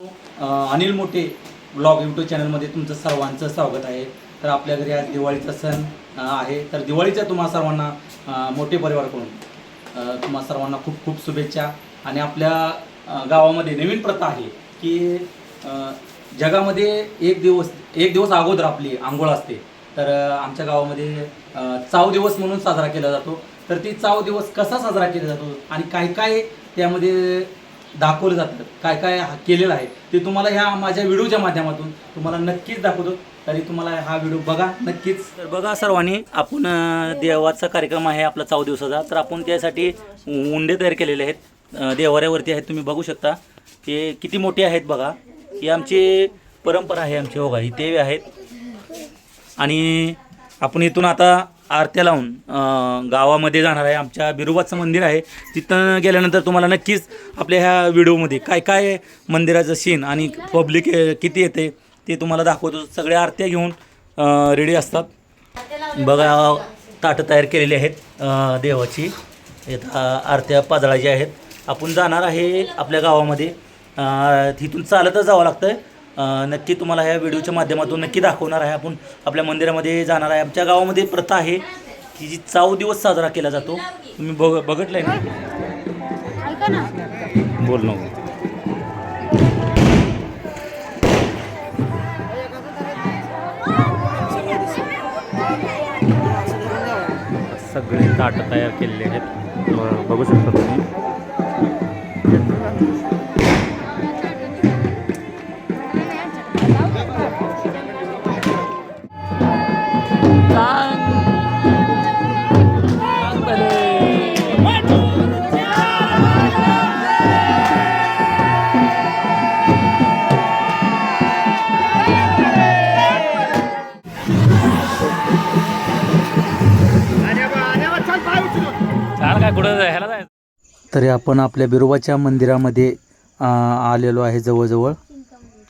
अनिल मोठे blog YouTube चॅनलमध्ये तुमचं सर्वांचं स्वागत आहे. तर आपल्या घरी आज दिवाळीचा सण आहे. तर दिवाळीच्या तुम्हा सर्वांना मोठे परिवारकडून तुम्हा सर्वांना खूप खूप शुभेच्छा. आणि आपल्या गावामध्ये नवीन प्रथा आहे की जगामध्ये एक दिवस एक दिवस अगोदर आपली आंघोळ असते. तर आमच्या गावामध्ये चाव दिवस म्हणून साजरा केला जातो. तर ती चाव दिवस कसा साजरा केला जातो आणि काय काय त्यामध्ये दाखवलं जातं. काय काय हा- केलेलं आहे ते तुम्हाला ह्या माझ्या व्हिडिओच्या माध्यमातून तुम्हाला नक्कीच दाखवतो. तरी तुम्हाला हा व्हिडिओ बघा नक्कीच. तर बघा सर्वांनी आपण देवाचा कार्यक्रम आहे आपला चौ दिवसाचा. तर आपण त्यासाठी उंडे तयार केलेले आहेत. देवाऱ्यावरती आहेत तुम्ही बघू शकता. ते किती मोठे आहेत बघा. ही आमची परंपरा आहे आमची हो का? ही ते आहेत. आणि आपण इथून आता आरत्या लावून गावामध्ये जाणार आहे. आमच्या बिरोबाचं मंदिर आहे. तिथं गेल्यानंतर तुम्हाला नक्कीच आपल्या ह्या व्हिडिओमध्ये काय काय मंदिराचं सीन आणि पब्लिक किती येते ते तुम्हाला दाखवतो. सगळे आरत्या घेऊन रेडी असतात. बघा ताटं तयार केलेली आहेत देवाची. इथं आरत्या पाजळाच्या आहेत. आपण जाणार आहे आपल्या गावामध्ये. तिथून चालतच जावं लागतं आहे नक्की तुम्हाला ह्या व्हिडिओच्या माध्यमातून नक्की दाखवणार आहे. आपण आपल्या मंदिरामध्ये जाणार आहे. आमच्या गावामध्ये प्रथा आहे की जी चाव दिवस साजरा केला जातो. तुम्ही बघ बघितलंय ना? ना. बोल नको सगळे ताट तयार केलेले आहेत. बघू शकता तुम्ही. तरी आपण आपल्या बिरोबाच्या मंदिरामध्ये आलेलो आहे जवळजवळ.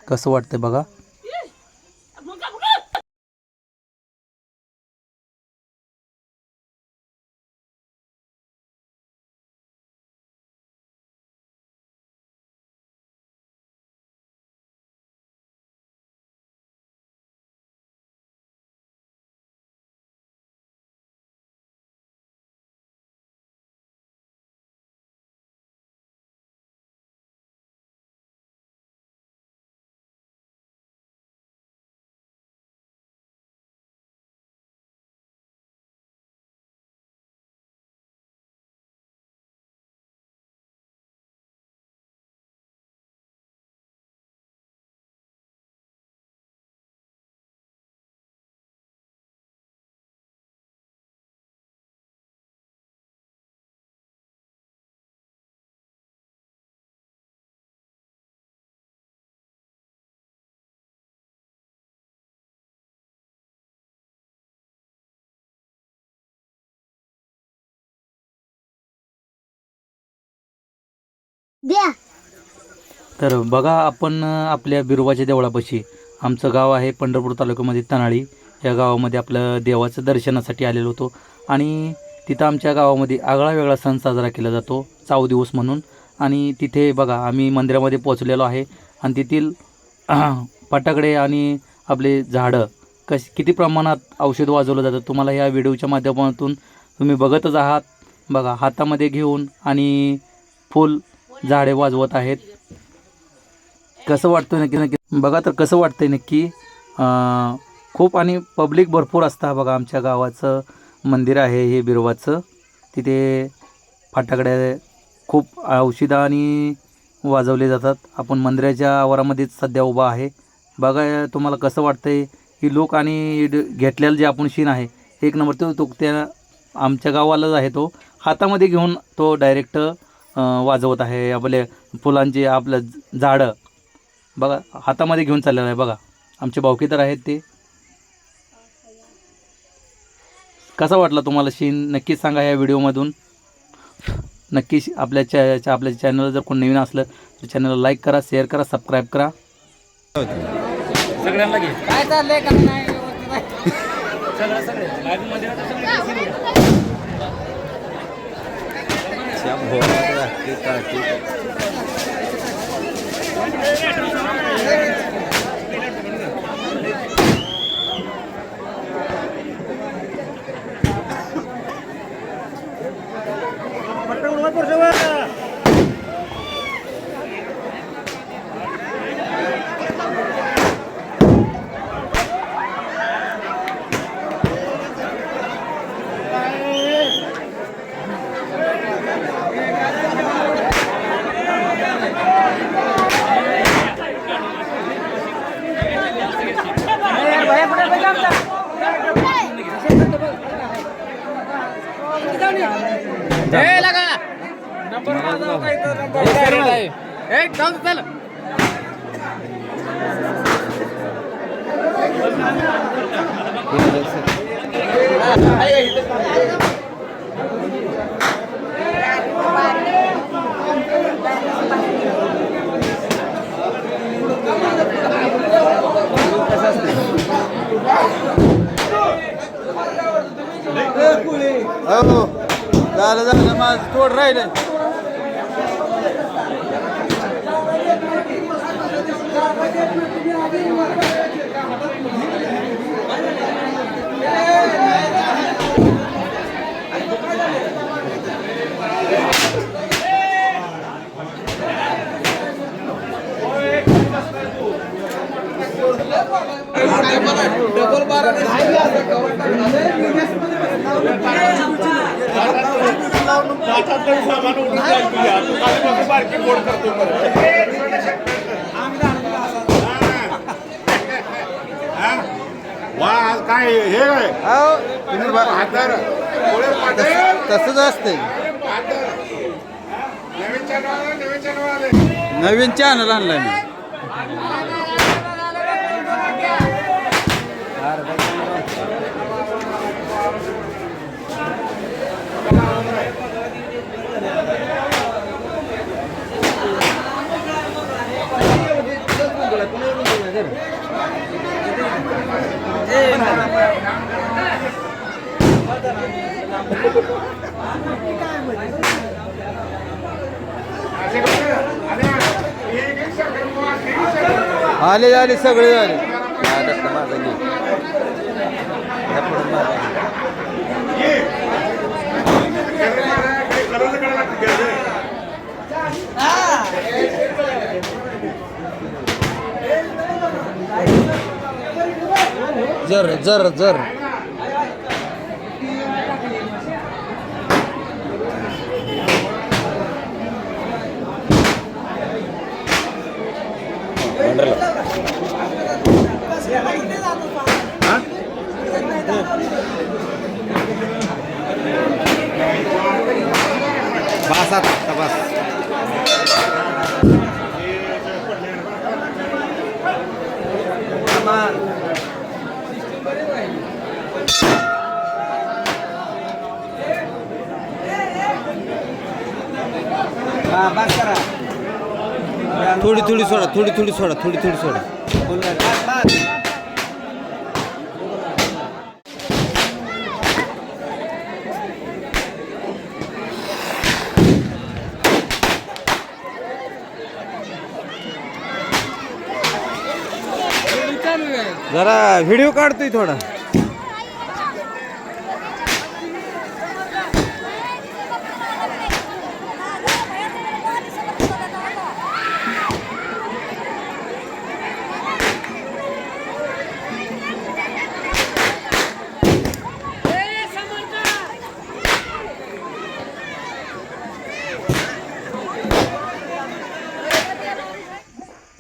कसं वाटतं बघा? द्या. तर बघा आपण आपल्या बिरोबाच्या देवळापाशी आमचं गाव आहे पंढरपूर तालुक्यामध्ये तनाळी. या गावामध्ये आपलं देवाचं दर्शनासाठी आलेलो होतो. आणि तिथं आमच्या गावामध्ये आगळा वेगळा सण साजरा केला जातो चाव दिवस म्हणून. आणि तिथे बघा आम्ही मंदिरामध्ये पोचलेलो आहे. आणि तेथील फटाकडे आणि आपले झाडं कश किती प्रमाणात औषध वाजवलं जातं तुम्हाला ह्या व्हिडिओच्या माध्यमातून तुम्ही बघतच आहात. बघा हातामध्ये घेऊन आणि फुल झाडे वाजवत आहेत. कसं वाटतं नक्की नक्की? बघा तर कसं वाटतंय नक्की? खूप आणि पब्लिक भरपूर असतं बघा आमच्या गावाचं मंदिर आहे हे बिरवाचं. तिथे फटाकडे खूप औषधं आणि वाजवले जातात. आपण मंदिराच्या आवारामध्येच सध्या उभा आहे. बघा तुम्हाला कसं वाटतंय? ही लोक आणि घेतलेलं जे आपण शीन आहे एक नंबर तो तो त्या आमच्या गावालाच आहे तो. हातामध्ये घेऊन तो डायरेक्ट वाजवत आहे. आपले फुलांचे आपलं झाडं. बघा हातामध्ये घेऊन चाललेलं आहे बघा. आमचे भावकी तर आहेत ते. कसा वाटला तुम्हाला सीन नक्कीच सांगा या व्हिडिओमधून. नक्की श- आपल्या चॅ चॅ- आपल्या चॅनलला जर कोण नवीन असलं तर चॅनलला लाईक करा शेअर करा सबस्क्राईब करा. सगळ्यांना घे. काय चाललंय का नाही सगळं सगळे live मध्ये आता त्या भोवनात राहते काठी हो झालं झालं माझ तोड राहिलं वा आज काय हे काय अहो तुम्ही तसंच असते नवीन चॅनल नवीन चॅनल आणलाय मी असे कसं? आणि हे एक सरकार बुवा, हे एक सरकार. आले आले सगळे आले हा, दत्त माझा घे. ह्या पुढं माझा. ये. आले झाले सगळे झाले जर जर जर. बस आता बस थोडी थोडी सोडा थोडी थोडी सोडा थोडी थोडी सोडा. जरा व्हिडिओ काढतोय थोडा.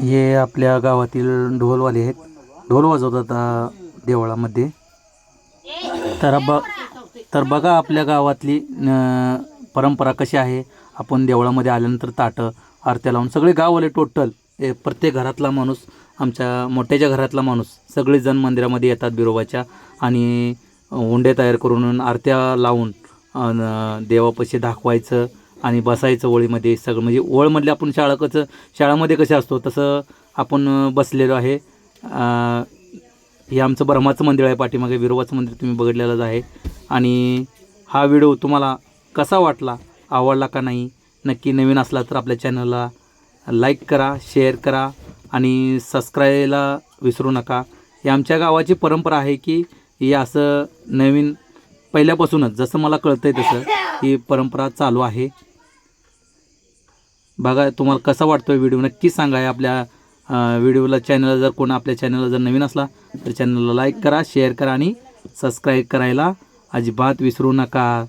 हे आपल्या गावातील ढोलवाले आहेत. ढोल वाजवतात आता देवळामध्ये. तर ब तर बघा आपल्या गावातली परंपरा कशी आहे. आपण देवळामध्ये आल्यानंतर ताटं आरत्या लावून सगळे गाववाले टोटल ए, प्रत्येक घरातला माणूस आमच्या मोठ्याच्या घरातला माणूस सगळेजण मंदिरामध्ये येतात बिरोबाच्या आणि हुंडे तयार करून आरत्या लावून देवापाशी दाखवायचं आणि बसायचं ओळीमध्ये सगळं. म्हणजे ओळमधले आपण शाळा कसं शाळामध्ये कसे असतो तसं आपण बसलेलो आहे. हे आमचं ब्रह्माचं मंदिर आहे पाठीमागे विरोबाचं मंदिर तुम्ही बघितलेलंच आहे. आणि हा व्हिडिओ तुम्हाला कसा वाटला आवडला का नाही नक्की नवीन असला तर आपल्या चॅनलला लाईक करा शेअर करा आणि सबस्क्राईबला विसरू नका. ही आमच्या गावाची परंपरा आहे की ही असं नवीन पहिल्यापासूनच जसं मला कळतं आहे तसं ही परंपरा चालू आहे. बघा तुम्हाला कसा वाटतो व्हिडिओ नक्की सांगा आपल्या व्हिडिओला चॅनलला जर कोण आपल्या चॅनलला जर नवीन असला तर चॅनलला लाईक करा शेअर करा आणि सबस्क्राईब करायला अजिबात विसरू नका.